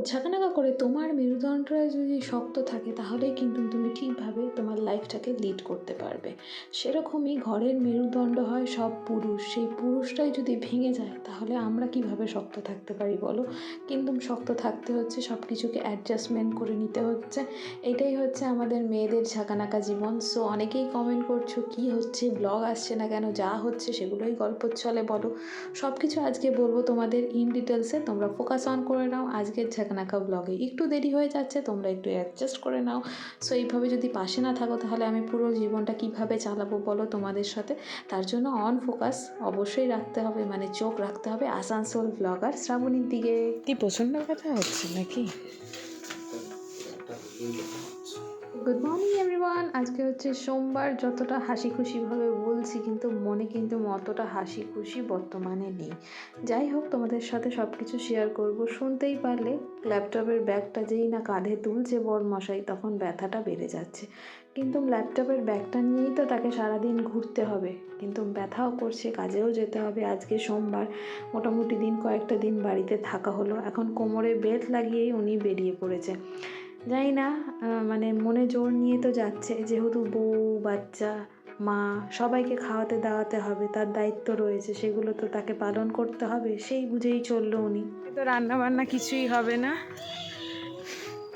ঝাঁকানাকা করে তোমার মেরুদণ্ডটা যদি শক্ত থাকে, তাহলেই কিন্তু তুমি ঠিকভাবে তোমার লাইফটাকে লিড করতে পারবে। সেরকমই ঘরের মেরুদণ্ড হয় সব পুরুষ। সেই পুরুষটাই যদি ভেঙে যায়, তাহলে আমরা কীভাবে শক্ত থাকতে পারি বলো? কিন্তু শক্ত থাকতে হচ্ছে সব কিছুকে অ্যাডজাস্টমেন্ট করে নিতে হচ্ছে। এটাই হচ্ছে আমাদের মেয়েদের ঝাঁকানাকা জীবন। সো অনেকেই কমেন্ট করছ, কি হচ্ছে? ব্লগ আসছে না কেন? যা হচ্ছে, সেগুলোই গল্প চলে বলো। সব কিছু আজকে বলব তোমাদের ইন ডিটেলসে তোমরা ফোকাস অন করে নাও। আজকের ঝাঁকানাকা ব্লগে একটু দেরি হয়ে যাচ্ছে, তোমরা একটু অ্যাডজাস্ট করে নাও। সো এইভাবে যদি পাশে না থাকো, তাহলে আমি পুরো জীবনটা কীভাবে চালাবো বলো তোমাদের সাথে? তার জন্য অন ফোকাস অবশ্যই রাখতে হবে মানে চোখ রাখতে হবে আসানসোল ব্লগার শ্রাবণীর দিকে। কি প্রচণ্ড কথা হচ্ছে নাকি? গুড মর্নিং এভরিওয়ান আজকে হচ্ছে সোমবার। যতটা হাসি খুশিভাবে বলছি, কিন্তু মনে কিন্তু অতটা হাসি খুশি বর্তমানে নেই। যাই হোক, তোমাদের সাথে সব কিছু শেয়ার করব। শুনতেই পারলে ল্যাপটপের ব্যাগটা যেই না কাঁধে তুলছে বর মশাই তখন ব্যথাটা বেড়ে যাচ্ছে। কিন্তু ল্যাপটপের ব্যাগটা নিয়েই তো তাকে সারাদিন ঘুরতে হবে। কিন্তু ব্যথাও করছে, কাজেও যেতে হবে। আজকে সোমবার, মোটামুটি দিন কয়েকটা দিন বাড়িতে থাকা হলো। এখন কোমরে বেল্ট লাগিয়েই উনি বেরিয়ে পড়েছে। জানি না মানে মনে জোর নিয়ে তো যাচ্ছে, যেহেতু বউ, বাচ্চা, মা, সবাইকে খাওয়াতে দাওয়াতে হবে, তার দায়িত্ব রয়েছে, সেগুলো তো তাকে পালন করতে হবে, সেই বুঝেই চলল উনি। তো রান্না বান্না কিছুই হবে না।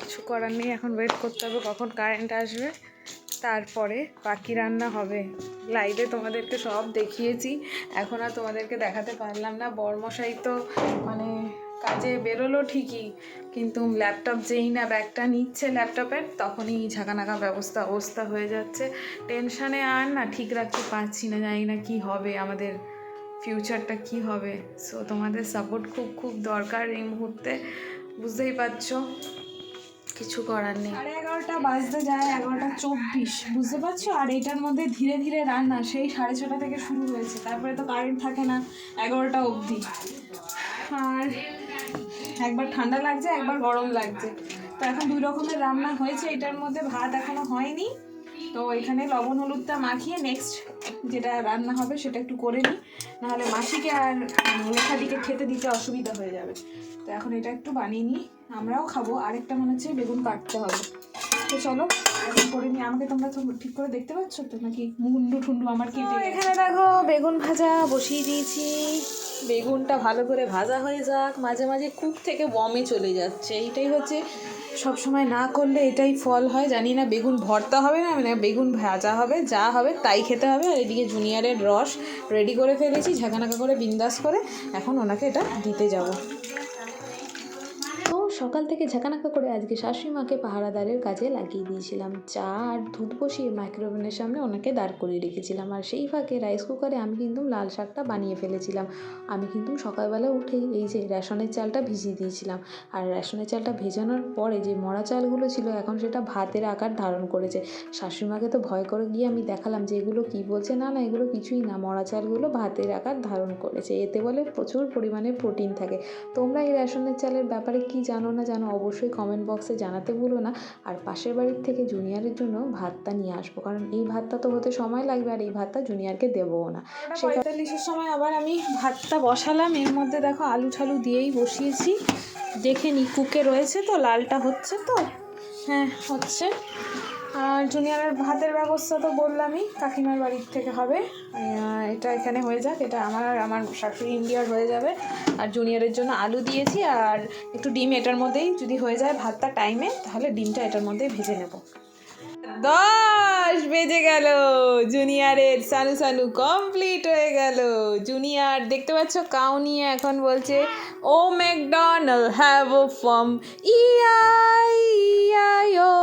কিছু করার নেই, এখন ওয়েট করতে হবে কখন কারেন্ট আসবে, তারপরে বাকি রান্না হবে। লাইভে তোমাদেরকে সব দেখিয়েছি, এখন আর তোমাদেরকে দেখাতে পারলাম না, বরমশাই তো মানে কাজে বেরোলো ঠিকই কিন্তু ল্যাপটপ যেই না ব্যাগটা নিচ্ছে ল্যাপটপের তখনই ঝাঁকানাকা ব্যবস্থা অবস্থা হয়ে যাচ্ছে। টেনশানে আর না ঠিক রাখতে পারছি না জানি না কি হবে আমাদের ফিউচারটা কি হবে। সো তোমাদের সাপোর্ট খুব খুব দরকার এই মুহূর্তে বুঝতেই পারছ? কিছু করার নেই। সাড়ে এগারোটা বাজতে যায় এগারোটা চব্বিশ বুঝতে পারছ? আর এটার মধ্যে ধীরে ধীরে রান্না সেই সাড়ে ছটা থেকে শুরু হয়েছে তারপরে তো কারেন্ট থাকে না এগারোটা অবধি। আর একবার ঠান্ডা লাগছে একবার গরম লাগছে। তো এখন দুই রকমের রান্না হয়েছে এটার মধ্যে ভাত এখনও হয়নি। তো এখানে লবণ হলুদটা মাখিয়ে নেক্সট যেটা রান্না হবে সেটা একটু করে নিই। নাহলে মাসিকে আর লেখাটিকে খেতে দিতে অসুবিধা হয়ে যাবে। তো এখন এটা একটু বানিয়ে নিই আমরাও খাব। আরেকটা মনে হচ্ছে বেগুন কাটতে হবে। তো চলো এখন করে নিই। আমাকে তোমরা তো ঠিক করে দেখতে পাচ্ছ তো? নাকি মুন্ডু ঠুন্ডু আমার কেটে এখানে দেখো বেগুন ভাজা বসিয়ে দিয়েছি। বেগুনটা ভালো করে ভাজা হয়ে যাক। মাঝে মাঝে কুক থেকে বমে চলে যাচ্ছে। এইটাই হচ্ছে সব সময় না করলে এটাই ফল হয়। জানি না বেগুন ভর্তা হবে না মানে বেগুন ভাজা হবে, যা হবে তাই খেতে হবে। আর এদিকে জুনিয়রের রস রেডি করে ফেলেছি, ঝাঁকানাকা করে বিন্দাস করে। এখন ওনাকে এটা দিতে যাব। সকাল থেকে ঝাঁকানাকা করে আজকে শাশুড়ি মাকে পাহারাদারের কাজে লাগিয়ে দিয়েছিলাম। চা আর দুধ বসিয়ে মাইক্রোওভেনের সামনে ওনাকে দাঁড় করিয়ে রেখেছিলাম। আর সেই ফাঁকে রাইস কুকারে আমি কিন্তু লাল শাকটা বানিয়ে ফেলেছিলাম। আমি কিন্তু সকালবেলা উঠেই এই যে রেশনের চালটা ভিজিয়ে দিয়েছিলাম। আর রেশনের চালটা ভেজানোর পরে যে মরা চালগুলো ছিল, এখন সেটা ভাতের আকার ধারণ করেছে। শাশুড়িমাকে তো ভয় করে গিয়ে আমি দেখালাম যে এগুলো কী বলছে? না না, এগুলো কিছুই না। মরা চালগুলো ভাতের আকার ধারণ করেছে। এতে বলে প্রচুর পরিমাণে প্রোটিন থাকে। তোমরা এই রেশনের চালের ব্যাপারে কি জানো? না জানো অবশ্যই কমেন্ট বক্সে জানাতে ভুলো না। আর পাশের বাড়ির থেকে জুনিয়রের জন্য ভাতটা নিয়ে আসব কারণ এই ভাতটা তো হতে সময় লাগবে আর এই ভাতটা জুনিয়রকে দেবও না। পঁয়তাল্লিশের সময় আবার আমি ভাতটা বসালাম এর মধ্যে দেখো আলু ঠালু দিয়েই বসিয়েছি। দেখে নি কুকে রয়েছে তো লালটা হচ্ছে তো? হ্যাঁ হচ্ছে। আর জুনিয়রের ভাতের ব্যবস্থা তো বললামই, কাকিমার বাড়ির থেকে হবে। এটা এখানে হয়ে যাক, এটা আমার আমার শাশুড়ি ইন্ডিয়ার হয়ে যাবে। আর জুনিয়রের জন্য আলু দিয়েছি, আর একটু ডিম এটার মধ্যেই যদি হয়ে যায় ভাতটা টাইমে তাহলে ডিমটা এটার মধ্যেই ভেজে নেব। দশ বেজে গেল, জুনিয়রের সানু সানু কমপ্লিট হয়ে গেল। জুনিয়র, দেখতে পাচ্ছ, কাউ নিয়ে এখন বলছে, ও ম্যাকডোনাল হ্যাভ ও ফর্ম ইআই ইআই ও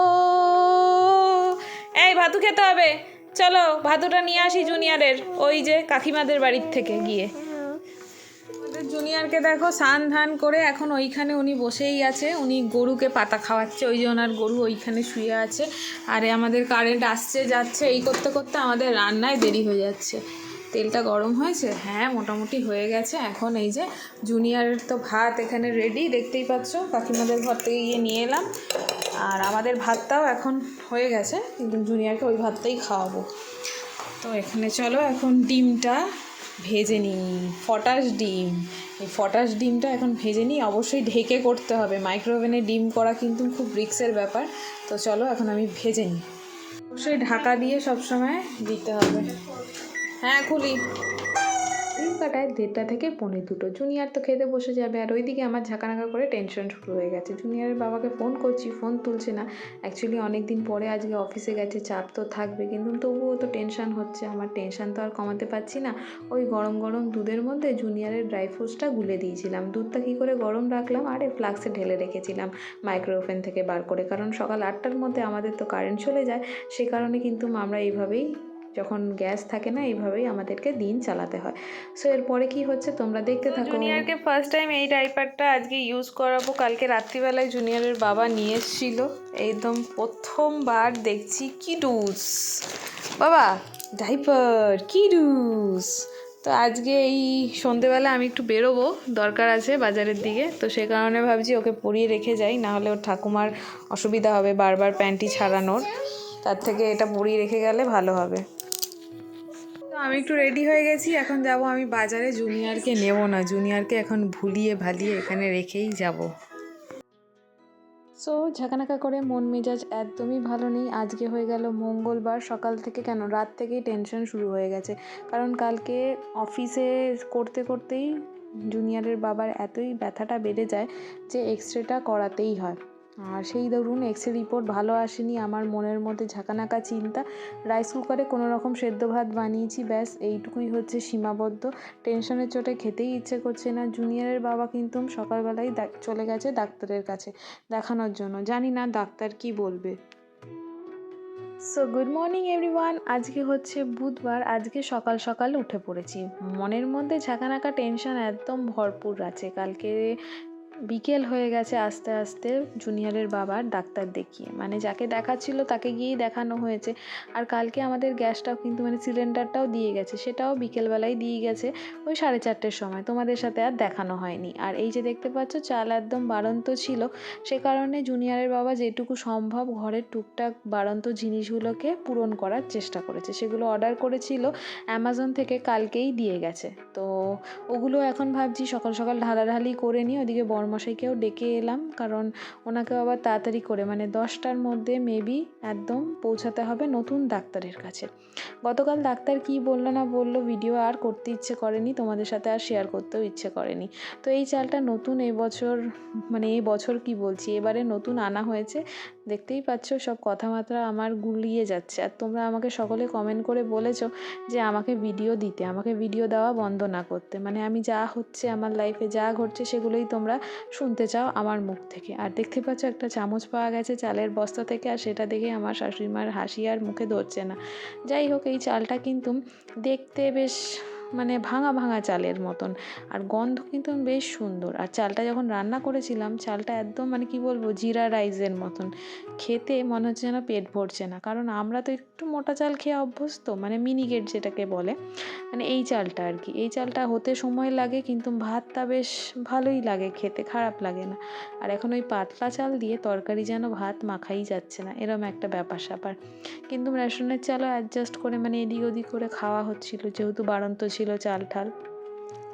এই, ভাতু খেতে হবে। চলো, ভাতুটা নিয়ে আসি জুনিয়রের, ওই যে কাকিমাদের বাড়ির থেকে গিয়ে। জুনিয়রকে দেখো, স্নান ধান করে এখন ওইখানে উনি বসেই আছে। উনি গরুকে পাতা খাওয়াচ্ছে, ওই যে ওনার গরু ওইখানে শুয়ে আছে। আরে, আমাদের কারেন্ট আসছে, যাচ্ছে, এই করতে করতে আমাদের রান্নায় দেরি হয়ে যাচ্ছে। তেলটা গরম হয়েছে? হ্যাঁ মোটামুটি হয়ে গেছে। এখন এই যে জুনিয়রের তো ভাত এখানে রেডি দেখতেই পাচ্ছ, কাকিমাদের ঘর থেকে গিয়ে নিয়ে এলাম। আর আমাদের ভাতটাও এখন হয়ে গেছে, কিন্তু জুনিয়রকে ওই ভাতটাই খাওয়াবো। তো এখানে চলো এখন ডিমটা ভেজে নিই ফটাস ডিম। এই ফটাস ডিমটা এখন ভেজে নিই, অবশ্যই ঢেকে করতে হবে। মাইক্রোওভেনে ডিম করা কিন্তু খুব রিক্সের ব্যাপার। তো চলো এখন আমি ভেজে নিই। অবশ্যই ঢাকা দিয়ে সবসময় দিতে হবে। হ্যাঁ খুলি। কাটায় দেড়টা থেকে পৌনে দুটো। জুনিয়র তো খেতে বসে যাবে। আর ওইদিকে আমার ঝাঁকানাকা করে টেনশন শুরু হয়ে গেছে। জুনিয়রের বাবাকে ফোন করছি ফোন তুলছে না। অ্যাকচুয়ালি অনেক দিন পরে আজকে অফিসে গেছে, চাপ তো থাকবে। কিন্তু তবুও তো টেনশন হচ্ছে। আমার টেনশন তো আর কমাতে পারছি না। ওই গরম গরম দুধের মধ্যে জুনিয়রের ড্রাই ফ্রুটসটা গুলে দিয়েছিলাম। দুধটা কী করে গরম রাখলাম? আর ফ্লাক্সে ঢেলে রেখেছিলাম মাইক্রো ওভেন থেকে বার করে। কারণ সকাল আটটার মধ্যে আমাদের তো কারেন্ট চলে যায়। সে কারণে কিন্তু আমরা এইভাবেই যখন গ্যাস থাকে না এইভাবেই আমাদেরকে দিন চালাতে হয়। সো এরপরে কি হচ্ছে? তোমরা দেখতে থাকো। জুনিয়রকে ফার্স্ট টাইম এই ডাইপারটা আজকে ইউজ করাবো। কালকে রাত্রিবেলায় জুনিয়রের বাবা নিয়ে এসেছিল। একদম প্রথমবার দেখছি। কিডুস বাবা ডাইপার কিডুস তো আজকে এই সন্ধেবেলা আমি একটু বেরোবো। দরকার আছে বাজারের দিকে। তো সে কারণে ভাবছি ওকে পরিয়ে রেখে যাই। না হলে ওর ঠাকুমার অসুবিধা হবে বারবার প্যান্টি ছাড়ানোর। তার থেকে এটা পরিয়ে রেখে গেলে ভালো হবে। তো আমি একটু রেডি হয়ে গেছি, এখন যাব আমি বাজারে। জুনিয়রকে নেব না, জুনিয়রকে এখন ভুলিয়ে ভালিয়ে এখানে রেখেই যাব। সো ঝাঁকানাকা করে মন মেজাজ একদমই ভালো নেই। আজকে হয়ে গেল মঙ্গলবার, সকাল থেকে কেন? রাত থেকেই টেনশন শুরু হয়ে গেছে। কারণ কালকে অফিসে করতে করতেই জুনিয়রের বাবার এতই ব্যথাটা বেড়ে যায় যে এক্স রেটা করাতেই হয়। আর সেই ধরুন এক্স রিপোর্ট ভালো আসেনি, আমার মনের মধ্যে ঝাঁকানাকা চিন্তা। রাইস কুকারে কোনো রকম সেদ্ধ ভাত বানিয়েছি, ব্যাস এইটুকুই হচ্ছে সীমাবদ্ধ। টেনশনের চোটে খেতেই ইচ্ছে করছে না। জুনিয়রের বাবা কিন্তু সকালবেলাই ডাক- চলে গেছে ডাক্তারের কাছে দেখানোর জন্য। জানি না ডাক্তার কি বলবে। সো গুড মর্নিং এভরিওয়ান আজকে হচ্ছে বুধবার। আজকে সকাল সকাল উঠে পড়েছি। মনের মধ্যে ঝাঁকানাকা টেনশন একদম ভরপুর আছে। কালকে বিকেল হয়ে গেছে আস্তে আস্তে জুনিয়রের বাবার ডাক্তার দেখিয়ে। মানে যাকে দেখাচ্ছিল তাকে গিয়েই দেখানো হয়েছে। আর কালকে আমাদের গ্যাসটাও কিন্তু মানে সিলিন্ডারটাও দিয়ে গেছে, সেটাও বিকেলবেলায় দিয়ে গেছে ওই সাড়ে চারটের সময়। তোমাদের সাথে আর দেখানো হয়নি। আর এই যে দেখতে পাচ্ছ চাল একদম বাড়ন্ত ছিল, সে কারণে জুনিয়রের বাবা যেটুকু সম্ভব ঘরের টুকটাক বাড়ন্ত জিনিসগুলোকে পূরণ করার চেষ্টা করেছে। সেগুলো অর্ডার করেছিল, অ্যামাজন থেকে কালকেই দিয়ে গেছে। তো ওগুলো এখন ভাবছি সকাল সকাল ঢালাঢালি করে নিই ওদিকে বরমশাইকেও ডেকে এলাম, কারণ ওনাকেও আবার তাড়াতাড়ি করে মানে দশটার মধ্যে মেবি একদম পৌঁছাতে হবে নতুন ডাক্তারের কাছে। গতকাল ডাক্তার কি বলল না বলল ভিডিও আর করতে ইচ্ছে করেনি, তোমাদের সাথে আর শেয়ার করতেও ইচ্ছে করেনি। তো এই চালটা নতুন এবছর মানে এই বছর কি বলছি, এবারে নতুন আনা হয়েছে। দেখতেই পাচ্ছ সব কথাবার্তা আমার গুলিয়ে যাচ্ছে। আর তোমরা আমাকে সকলে কমেন্ট করে বলেছ যে আমাকে ভিডিও দিতে, আমাকে ভিডিও দেওয়া বন্ধ না করতে। মানে আমি যা হচ্ছে আমার লাইফে যা ঘটছে সেগুলোই তোমরা শুনতে চাও আমার মুখ থেকে। আর দেখতে পাচ্ছ একটা চামচ পাওয়া গেছে চালের বস্তা থেকে, আর সেটা দেখে আমার শাশুড়ি মার হাসি আর মুখে ধরছে না। যাই হোক, এই চালটা কিন্তু দেখতে বেশ মানে ভাঙা ভাঙা চালের মতন। আর গন্ধ কিন্তু বেশ সুন্দর। আর চালটা যখন রান্না করেছিলাম, চালটা একদম মানে কি বলব, জিরা রাইসের মতন। খেতে মনে হচ্ছে যেন পেট ভরছে না। কারণ আমরা তো একটু মোটা চাল খেয়ে অভ্যস্ত মানে মিনিকেট যেটাকে বলে। মানে এই চালটা আর কি। এই চালটা হতে সময় লাগে, কিন্তু ভাতটা বেশ ভালোই লাগে খেতে, খারাপ লাগে না। আর এখন ওই পাতলা চাল দিয়ে তরকারি যেন ভাত মাখাই যাচ্ছে না, এরম একটা ব্যাপার স্যাপার। কিন্তু রেশনের চালও অ্যাডজাস্ট করে মানে এদিক ওদিক করে খাওয়া হচ্ছিল, যেহেতু বাড়ন্ত ছিল। চাল ঠাল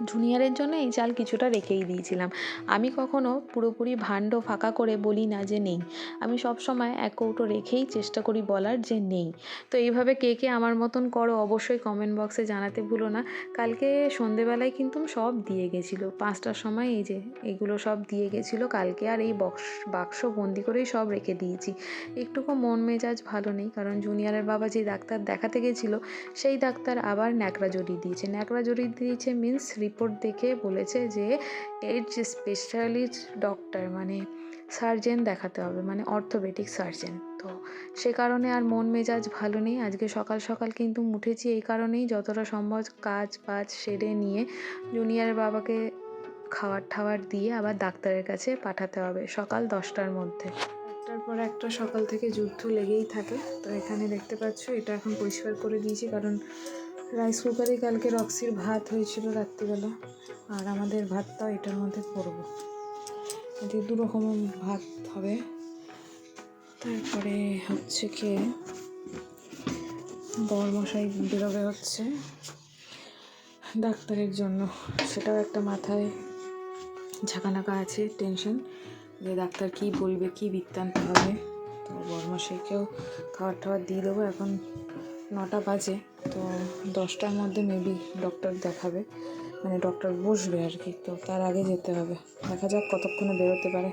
জুনিয়রের জন্য এই চাল কিছুটা রেখেই দিয়েছিলাম। আমি কখনো পুরোপুরি ভাণ্ড ফাঁকা করে বলি না যে নেই। আমি সব সময় এক কৌটো রেখেই চেষ্টা করি বলার যে নেই। তো এইভাবে কে কে আমার মতন করো অবশ্যই কমেন্ট বক্সে জানাতে ভুলো না। কালকে সন্ধেবেলায় কিন্তু সব দিয়ে গেছিল। পাঁচটার সময় এই যে এগুলো সব দিয়ে গেছিল, কালকে আর এই বক্স বাক্স বন্দি করেই সব রেখে দিয়েছি। একটুকু মন মেজাজ ভালো নেই, কারণ জুনিয়রের বাবা যে ডাক্তার দেখাতে গেছিল, সেই ডাক্তার আবার ন্যাকড়া জড়িয়ে দিয়েছে। ন্যাকড়া জড়িয়ে দিয়েছে মিন্স রিপোর্ট দেখে বলেছে যে, এর যে স্পেশালিস্ট ডক্টর মানে সার্জেন দেখাতে হবে মানে অর্থোপেডিক সার্জেন তো সে কারণে আর মন মেজাজ ভালো নেই। আজকে সকাল সকাল কিন্তু উঠেছি এই কারণেই যতটা সম্ভব কাজ বাজ সেরে নিয়ে জুনিয়রের বাবাকে খাবার ঠাওয়ার দিয়ে আবার ডাক্তারের কাছে পাঠাতে হবে সকাল দশটার মধ্যে। একটার পর একটা সকাল থেকে যুদ্ধ লেগেই থাকে। তো এখানে দেখতে পাচ্ছ, এটা এখন পরিষ্কার করে দিয়েছি কারণ রাইস কুকারে কালকে রক্সির ভাত হয়েছিল রাত্রিবেলা। আর আমাদের ভাতটাও এটার মধ্যে করব। এতে দু রকম ভাত হবে। তারপরে হচ্ছে কি, বরমশাই বেরোবে হচ্ছে ডাক্তারের জন্য। সেটাও একটা মাথায় ঝাঁকানাকা আছে, টেনশন। যে ডাক্তার কী বলবে, কী বৃত্তান্ত হবে? তো বর্মশাইকেও খাবার টাবার দিয়ে দেবো। এখন নটা বাজে, তো দশটার মধ্যে মেবি ডক্টর দেখাবে। মানে ডক্টর বসবে আর কি, তো তার আগে যেতে হবে। দেখা যাক কতক্ষণে বেরোতে পারে।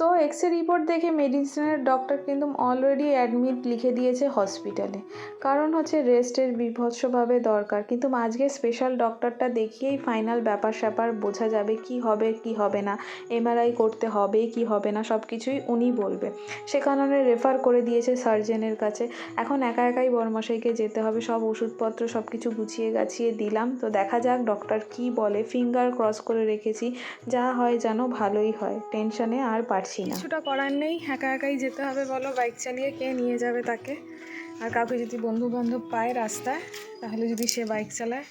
সো এক্স রিপোর্ট দেখে মেডিসিনের ডক্টর কিন্তু অলরেডি অ্যাডমিট লিখে দিয়েছে হসপিটালে কারণ হচ্ছে রেস্টের বিভৎসভাবে দরকার। কিন্তু আজকে স্পেশাল ডক্টরটা দেখিয়েই ফাইনাল ব্যাপার স্যাপার বোঝা যাবে কি হবে কি হবে না। এমআরআই করতে হবে, কি হবে না সব কিছুই উনি বলবে। সে কারণে রেফার করে দিয়েছে সার্জেনের কাছে। এখন একা একাই বরমশাইকে যেতে হবে, সব ওষুধপত্র সব কিছু গুছিয়ে গাছিয়ে দিলাম। তো দেখা যাক ডক্টর কি বলে। ফিঙ্গার ক্রস করে রেখেছি। যা হয় যেন ভালোই হয়। টেনশনে আর পারছি না। কিছুটা করার নেই, একা একাই যেতে হবে বলো, বাইক চালিয়ে কে নিয়ে যাবে তাকে? আর কাউকে যদি বন্ধু বান্ধব পায় রাস্তায়, তাহলে যদি সে বাইক চালায়,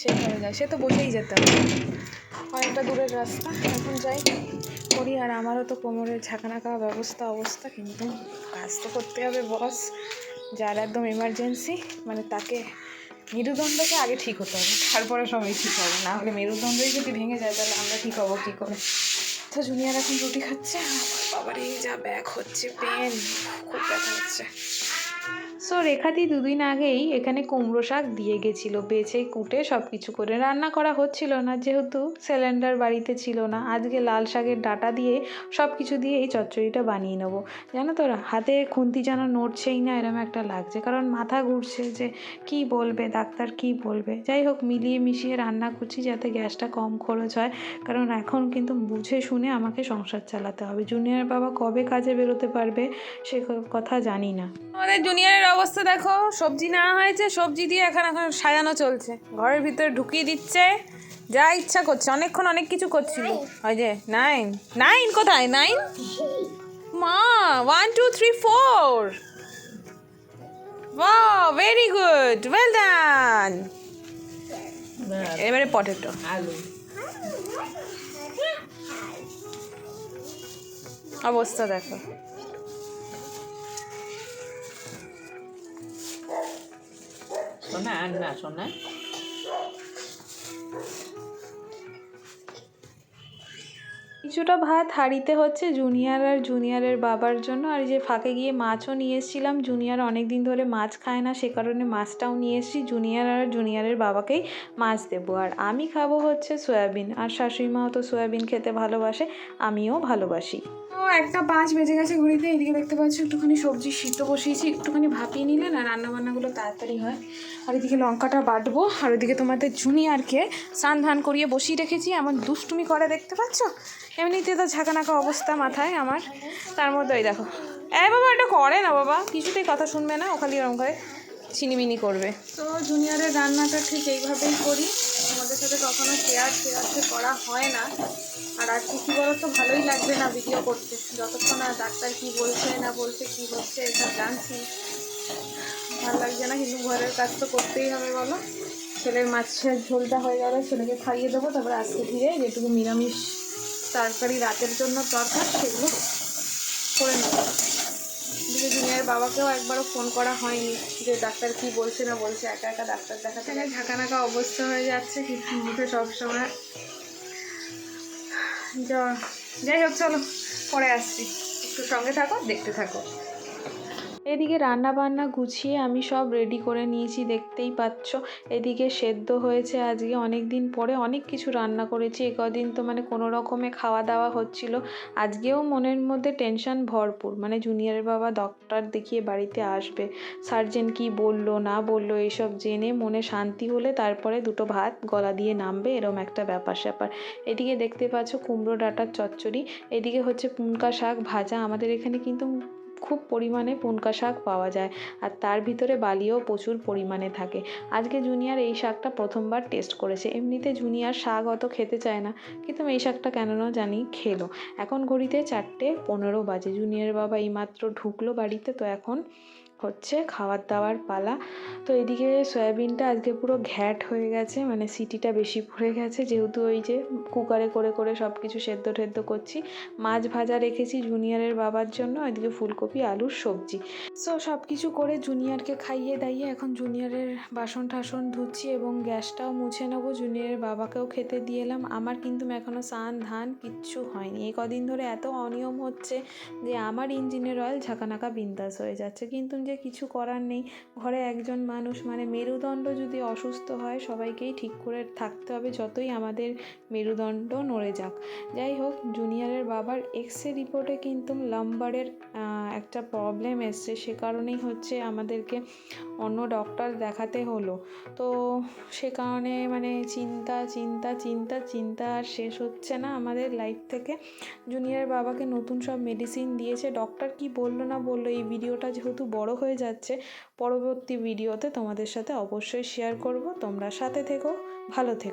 সে হয়ে যায়। সে তো বসেই যেতে হবে। অনেকটা দূরের রাস্তা, এখন যাই করি। আর আমারও তো কোমরের ঝাঁকানাকা ব্যবস্থা অবস্থা, কিন্তু কাজ তো করতে হবে বস। যার একদম এমার্জেন্সি মানে তাকে মেরুদণ্ডকে আগে ঠিক হতে হবে, তারপরে সবাই ঠিক হবে। না হলে মেরুদণ্ডই যদি ভেঙে যায়, তাহলে আমরা ঠিক হব কী করে? তো জুনিয়ার এখন রুটি খাচ্ছে। আমার বাবারই যা ব্যাগ হচ্ছে পেন খুব ব্যথা হচ্ছে। সো রেখাদি দুদিন আগেই এখানে কুমড়ো শাক দিয়ে গেছিল। বেছে কুটে সব কিছু করে রান্না করা হচ্ছিল না, যেহেতু সিলিন্ডার বাড়িতে ছিল না। আজকে লাল শাকের ডাটা দিয়ে সব কিছু দিয়ে এই চচ্চড়িটা বানিয়ে নেব। জানো তো, হাতে খুন্তি যেন নড়ছেই না, এরম একটা লাগছে। কারণ মাথা ঘুরছে যে কি বলবে, ডাক্তার কি বলবে। যাই হোক, মিলিয়ে মিশিয়ে রান্না করছি যাতে গ্যাসটা কম খরচ হয়। কারণ এখন কিন্তু বুঝে শুনে আমাকে সংসার চালাতে হবে। জুনিয়র বাবা কবে কাজে বেরোতে পারবে, সে কথা জানি না। আমাদের জুনিয়রের অবস্থা দেখো সবজি নেওয়া হয়েছে সবজি দিয়ে এখন এখন সাজানো চলছে। ঘরের ভিতরে ঢুকিয়ে দিচ্ছে যা ইচ্ছা করছে অনেকক্ষণ অনেক কিছু করছিল। ওই যে নাইন নাইন কোথায়? নাইন মা ওয়ান টু থ্রি ফোর বাহ ভেরি গুড ওয়েল ডান এবারে পটেটো আলু। অবস্থা দেখো। সোনা আর না সোনা কিছুটা ভাত হাঁড়িতে হচ্ছে জুনিয়র আর জুনিয়রের বাবার জন্য। আর যে ফাঁকে গিয়ে মাছও নিয়ে এসেছিলাম। জুনিয়র অনেক দিন ধরে মাছ খায় না, সে কারণে মাছটাও নিয়ে এসেছি। জুনিয়র আর জুনিয়রের বাবাকেই মাছ দেবো। আর আমি খাব হচ্ছে সয়াবিন। আর শাশুড়িমাও তো সয়াবিন খেতে ভালোবাসে, আমিও ভালোবাসি। একটা পাঁচ বেজে গেছে ঘড়িতে এদিকে দেখতে পাচ্ছ, একটুখানি সবজি সিদ্ধ বসিয়েছি। একটুখানি ভাপিয়ে নিলে না রান্নাবান্নাগুলো তাড়াতাড়ি হয়। আর এদিকে লঙ্কাটা বাটবো। আর ওদিকে তোমাদের জুনিয়রকে স্নান ধান করিয়ে বসিয়ে রেখেছি। এমন দুষ্টুমি করে দেখতে পাচ্ছ? এমনিতে তো ঝাঁকানাকা অবস্থা মাথায় আমার। তার মধ্যে ওই দেখো। এ বাবা, এটা করে না বাবা। কিছুতেই কথা শুনবে না। ও খালি ওরকম করে ছিনিমিনি করবে। তো জুনিয়রের রান্নাটা ঠিক এইভাবেই করি। আমাদের সাথে কখনো শেয়ার শেয়ারতে করা হয় না। আর আজকে কী বলো তো ভালোই লাগবে না ভিডিও করতে। যতক্ষণ না ডাক্তার কী বলছে, না বলছে, কি হচ্ছে এসব জানছি। ভালো লাগছে না, কিন্তু ঘরের কাজ তো করতেই হবে বলো। ছেলের মাছের ঝোলটা হয়ে গেলে, ছেলেকে খাইয়ে দেবো, তারপরে আজকে ধীরে যেটুকু নিরামিষ তরকারি রাতের জন্য দরকার সেগুলো করে নেব। দিদি জুনিয়ার বাবাকেও একবারও ফোন করা হয়নি যে ডাক্তার কি বলছে না বলছে একা একা ডাক্তার দেখা দেখাতে নাকা অবস্থা হয়ে যাচ্ছে কিন্তু মুখে সবসময় যা- যাই হোক চলো পরে আসছি। একটু সঙ্গে থাকো দেখতে থাকো। এদিকে রান্না বান্না গুছিয়ে আমি সব রেডি করে নিয়েছি, দেখতেই পাচ্ছ। এদিকে সেদ্ধ হয়েছে আজকে অনেক দিন পরে, অনেক কিছু রান্না করেছি। এ কদিন তো মানে কোনো রকমে খাওয়া দাওয়া হচ্ছিল। আজকেও মনের মধ্যে টেনশন ভরপুর। মানে জুনিয়রের বাবা ডক্টর দেখিয়ে বাড়িতে আসবে। সার্জেন কি বলল, না বলল এইসব জেনে মনে শান্তি হলে তারপরে দুটো ভাত গলা দিয়ে নামবে, এরম একটা ব্যাপার স্যাপার। এদিকে দেখতে পাচ্ছ কুমড়ো ডাঁটার চচ্চড়ি। এদিকে হচ্ছে পুনকা শাক ভাজা। আমাদের এখানে কিন্তু খুব পরিমাণে পুনকা শাক পাওয়া যায় আর তার ভিতরে বালিও প্রচুর পরিমাণে থাকে। আজকে জুনিয়ার এই শাকটা প্রথমবার টেস্ট করেছে। এমনিতে জুনিয়ার শাক অত খেতে চায় না, কিন্তু এই শাকটা কেন না জানি খেলো। এখন ঘড়িতে চারটে পনেরো বাজে। জুনিয়র বাবা এইমাত্র ঢুকলো বাড়িতে, তো এখন হচ্ছে খাওয়ার দাওয়ার পালা। তো এদিকে সয়াবিনটা আজকে পুরো ঘ্যাট হয়ে গেছে মানে সিটিটা বেশি পড়ে গেছে। যেহেতু ওই যে কুকারে করে করে সব কিছু সেদ্ধ টেদ্ধ করছি, মাছ ভাজা রেখেছি জুনিয়রের বাবার জন্য, এদিকে ফুলকপি, আলুর সবজি। সো সব কিছু করে জুনিয়রকে খাইয়ে দাইয়ে এখন জুনিয়রের বাসন টাসন ধুচ্ছি এবং গ্যাসটাও মুছে নেব। জুনিয়রের বাবাকেও খেতে দিয়ে এলাম। আমার কিন্তু এখনও স্নান ধান কিচ্ছু হয়নি। এই কদিন ধরে এত অনিয়ম হচ্ছে যে আমার ইঞ্জিনের অয়েল ঝাঁকানাকা বিন্দাস হয়ে যাচ্ছে। কিন্তু যে কিছু করার নেই। ঘরে একজন মানুষ মানে মেরুদণ্ড যদি অসুস্থ হয়, সবাইকেই ঠিক করে থাকতে হবে যতই আমাদের মেরুদণ্ড নড়ে যাক। যাই হোক জুনিয়রের বাবার এক্স রে রিপোর্টে কিন্তু লাম্বারের একটা প্রবলেম এসছে, সে কারণেই হচ্ছে আমাদেরকে অন্য ডক্টর দেখাতে হলো। তো সে কারণে মানে চিন্তা চিন্তা চিন্তা চিন্তা আর শেষ হচ্ছে না আমাদের লাইফ থেকে। জুনিয়র বাবাকে নতুন সব মেডিসিন দিয়েছে। ডক্টর কি বলল না বলল, এই ভিডিওটা যেহেতু বড় হয়ে যাচ্ছে, পরবর্তী ভিডিওতে তোমাদের সাথে অবশ্যই শেয়ার করব। তোমরা সাথে থেকো, ভালো থেকো।